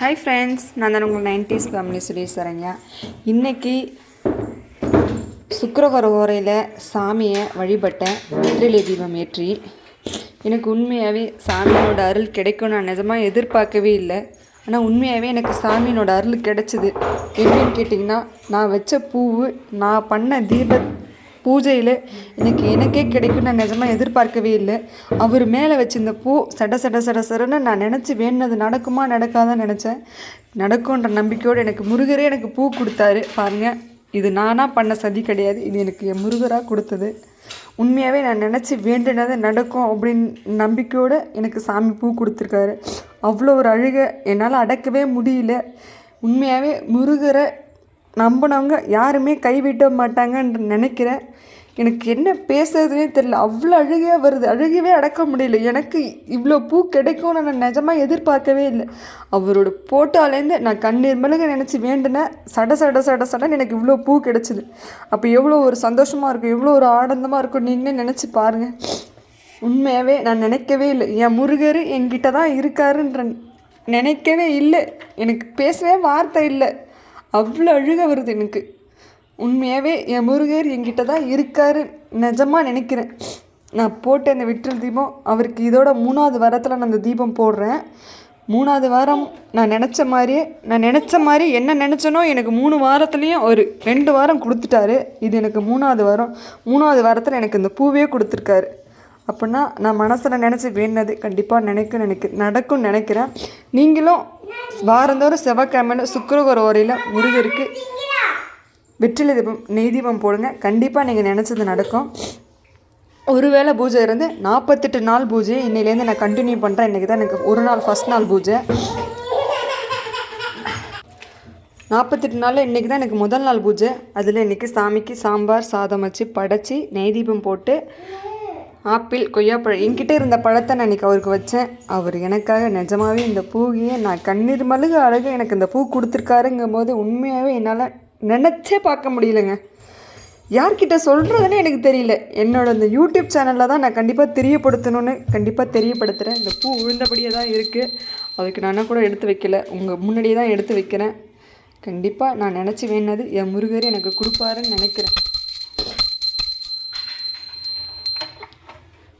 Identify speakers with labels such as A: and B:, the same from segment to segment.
A: Hi friends நான் தான் உங்கள் நைன்டிஸ் ஃபேமிலி சுரேஷ் சரண்யா இன்றைக்கி சுக்கரகர ஓரையில் சாமியை வழிபட்டேன். வெற்றிலை தீபம் ஏற்றி. எனக்கு உண்மையாகவே சாமியோட அருள் கிடைக்கும் நான் நிஜமாக எதிர்பார்க்கவே இல்லை. ஆனால் உண்மையாகவே எனக்கு சாமியினோட அருள் கிடைச்சிது. எப்படின்னு கேட்டிங்கன்னா நான் வச்ச பூவு நான் பண்ண தீப பூஜையில் எனக்கு எனக்கே கிடைக்கும் நான் நிஜமாக எதிர்பார்க்கவே இல்லை. அவர் மேலே வச்சிருந்த பூ சட சட சட சடன்னு நான் நினச்சி வேணுனது நடக்குமா நடக்காதான் நினச்சேன். நடக்கும்ன்ற நம்பிக்கையோடு எனக்கு முருகரே எனக்கு பூ கொடுத்தாரு. பாருங்கள் இது நானாக பண்ண சதி கிடையாது. இது எனக்கு என் முருகராக கொடுத்தது. உண்மையாகவே நான் நினச்சி வேண்டினது நடக்கும் அப்படின்னு நம்பிக்கையோடு எனக்கு சாமி பூ கொடுத்துருக்காரு. அவ்வளோ ஒரு அழுகை என்னால் அடக்கவே முடியல. உண்மையாகவே முருகரை நம்பினவங்க யாருமே கைவிட மாட்டாங்கன்னு நினைக்கிறேன் எனக்கு என்ன பேசுறதுனே தெரில அவ்வளோ அழுகையாக வருது. அழுகவே அடக்க முடியல. எனக்கு இவ்வளோ பூ கிடைக்கும்னு நான் நிஜமாக எதிர்பார்க்கவே இல்லை. அவரோட போட்டோலேருந்து நான் கண்ணீர் மெழுக நினச்சி வேண்டினேன் சட சட சட சடன்னு எனக்கு இவ்வளோ பூ கிடச்சிது. அப்போ எவ்வளோ ஒரு சந்தோஷமாக இருக்கும். எவ்வளோ ஒரு ஆனந்தமாக இருக்கும் நீங்களே நினச்சி பாருங்கள் உண்மையாகவே நான் நினைக்கவே இல்லை. என் முருகர் என்கிட்ட தான் இருக்காருன்ற நினைக்கவே இல்லை. எனக்கு பேசவே வார்த்தை இல்லை. அவ்வளோ அழுக வருது எனக்கு. உண்மையாகவே என் முருகர் என்கிட்ட தான் இருக்காரு. நிஜமாக நினைக்கிறேன். நான் போட்ட அந்த விட்டல் தீபம் அவருக்கு இதோட மூணாவது வாரத்தில் நான் அந்த தீபம் போடுறேன். மூணாவது வாரம் நான் நினச்ச மாதிரியே நான் நினச்ச மாதிரி என்ன நினச்சனோ எனக்கு மூணு வாரத்துலேயும் ஒரு ரெண்டு வாரம் கொடுத்துட்டாரு. இது எனக்கு மூணாவது வாரம். மூணாவது வாரத்தில் எனக்கு இந்த பூவே கொடுத்துருக்காரு. அப்படின்னா நான் மனசில் நினச்சி வேணது கண்டிப்பாக நினைக்க நினைக்க நடக்கும்னு நினைக்கிறேன். நீங்களும் வாரந்தோறும் செவ்வாய்க்கிழமையில சுக்கரகோர ஓரையில் முருகருக்கு வெற்றிலை தீபம் நெய் தீபம் போடுங்க. கண்டிப்பாக நீங்கள் நினச்சது நடக்கும். ஒருவேளை பூஜை இருந்து நாற்பத்தெட்டு நாள் பூஜை. இன்னையிலேருந்து நான் கண்டினியூ பண்ணுறேன் இன்றைக்கி தான் எனக்கு ஒரு நாள் ஃபஸ்ட் நாள் பூஜை. நாற்பத்தெட்டு நாளில் இன்றைக்கி தான் எனக்கு முதல் நாள் பூஜை. அதில் இன்றைக்கி சாமிக்கு சாம்பார் சாதம் வச்சு படைச்சி நெய் தீபம் போட்டு ஆப்பிள் கொய்யாப்பழம் என்கிட்ட இருந்த பழத்தை நான் இன்றைக்கி அவருக்கு வச்சேன். அவர் எனக்காக நிஜமாகவே இந்த பூவையே நான் கண்ணீர் மழுக அழகு எனக்கு இந்த பூ கொடுத்துருக்காருங்கும் போது உண்மையாகவே என்னால் நினச்சே பார்க்க முடியலங்க. யார்கிட்ட சொல்கிறதுன்னு எனக்கு தெரியல. என்னோட இந்த யூடியூப் சேனலில் தான் நான் கண்டிப்பாக தெரியப்படுத்தணும்னு கண்டிப்பாக தெரியப்படுத்துகிறேன் இந்த பூ விழுந்தபடியே தான் இருக்குது அதுக்கு நான் கூட எடுத்து வைக்கல. உங்கள் முன்னாடியே தான் எடுத்து வைக்கிறேன். கண்டிப்பாக நான் நினச்சி வேணது என் முருகர் எனக்கு கொடுப்பாருன்னு நினைக்கிறேன்.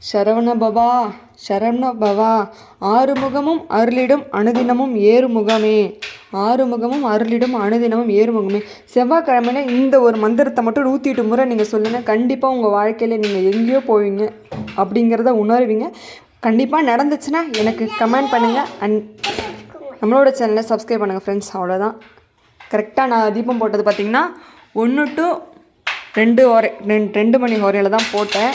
A: சரவண பவா சரவண பவா ஆறுமுகமும் அருளிடும் அனுதினமும் ஏறுமுகமே. ஆறுமுகமும் அருளிடும் அனுதினமும் ஏறுமுகமே. செவ்வாய்க்கிழமையில இந்த ஒரு மந்திரத்தை மட்டும் நூற்றி எட்டு முறை நீங்கள் சொல்லுங்கள் கண்டிப்பாக உங்கள் வாழ்க்கையில் நீங்கள் எங்கேயோ போவீங்க அப்படிங்கிறத உணர்வீங்க. கண்டிப்பாக நடந்துச்சுன்னா எனக்கு கமெண்ட் பண்ணுங்கள் அண்ட் நம்மளோட சேனலை சப்ஸ்கிரைப் பண்ணுங்கள் ஃப்ரெண்ட்ஸ். அவ்வளோதான் கரெக்டாக நான் தீபம் போட்டது பார்த்திங்கன்னா ஒன்று டு ரெண்டு ஒரே ரெண்டு ரெண்டு மணி ஒரையில் தான் போட்டேன்.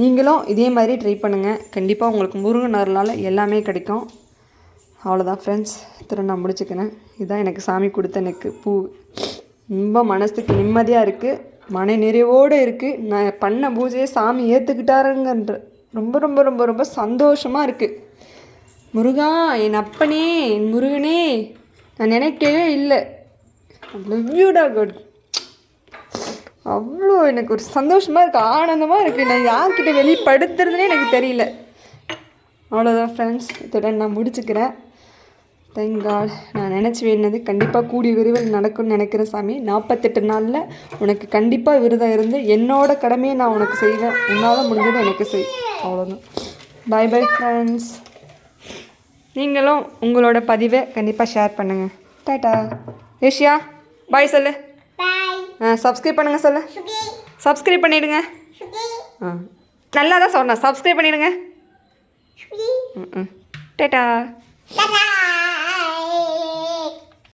A: நீங்களும் இதே மாதிரி ட்ரை பண்ணுங்கள் கண்டிப்பாக உங்களுக்கு முருகன் அருளால் எல்லாமே கிடைக்கும். அவ்வளோதான் ஃப்ரெண்ட்ஸ் திரு நான் முடிச்சுக்கிறேன். இதுதான் எனக்கு சாமி கொடுத்த எனக்கு பூ. ரொம்ப மனசுக்கு நிம்மதியாக இருக்குது மன நிறைவோடு இருக்குது நான் பண்ண பூஜையை சாமி ஏற்றுக்கிட்டாருங்கன்ற ரொம்ப ரொம்ப ரொம்ப ரொம்ப சந்தோஷமாக இருக்குது முருகா என் அப்பனே என் முருகனே. நான் நினைக்கவே இல்லை. லவ் யூடா குட் அவ்வளோ எனக்கு ஒரு சந்தோஷமாக இருக்குது ஆனந்தமாக இருக்குது நான் யார்கிட்ட வெளிப்படுத்துறதுனே எனக்கு தெரியல. அவ்வளோதான் ஃப்ரெண்ட்ஸ் இத்துடன் நான் முடிச்சுக்கிறேன். தேங்க் காட் நான் நினச்சி வேணுனது கண்டிப்பாக கூடிய விரைவில் நடக்கும்னு நினைக்கிறேன் சாமி நாற்பத்தெட்டு நாளில் உனக்கு கண்டிப்பாக விரதம் இருந்து என்னோட கடமையை நான் உனக்கு செய்வேன். உன்னால் முடிஞ்சதை எனக்கு செய். அவ்வளோதான் பாய் பை ஃப்ரெண்ட்ஸ் நீங்களும் உங்களோட பதிவை கண்டிப்பாக ஷேர் பண்ணுங்கள் டாட்டா ஏஷியா பாய் சொல்லு. ஆ சப்ஸ்கிரைப் பண்ணுங்கள் சொல்லு. சப்ஸ்கிரைப் பண்ணிவிடுங்க ஆ நல்லா தான் சொன்னேன் சப்ஸ்கிரைப் பண்ணிவிடுங்க ம் ம் டாட்டா!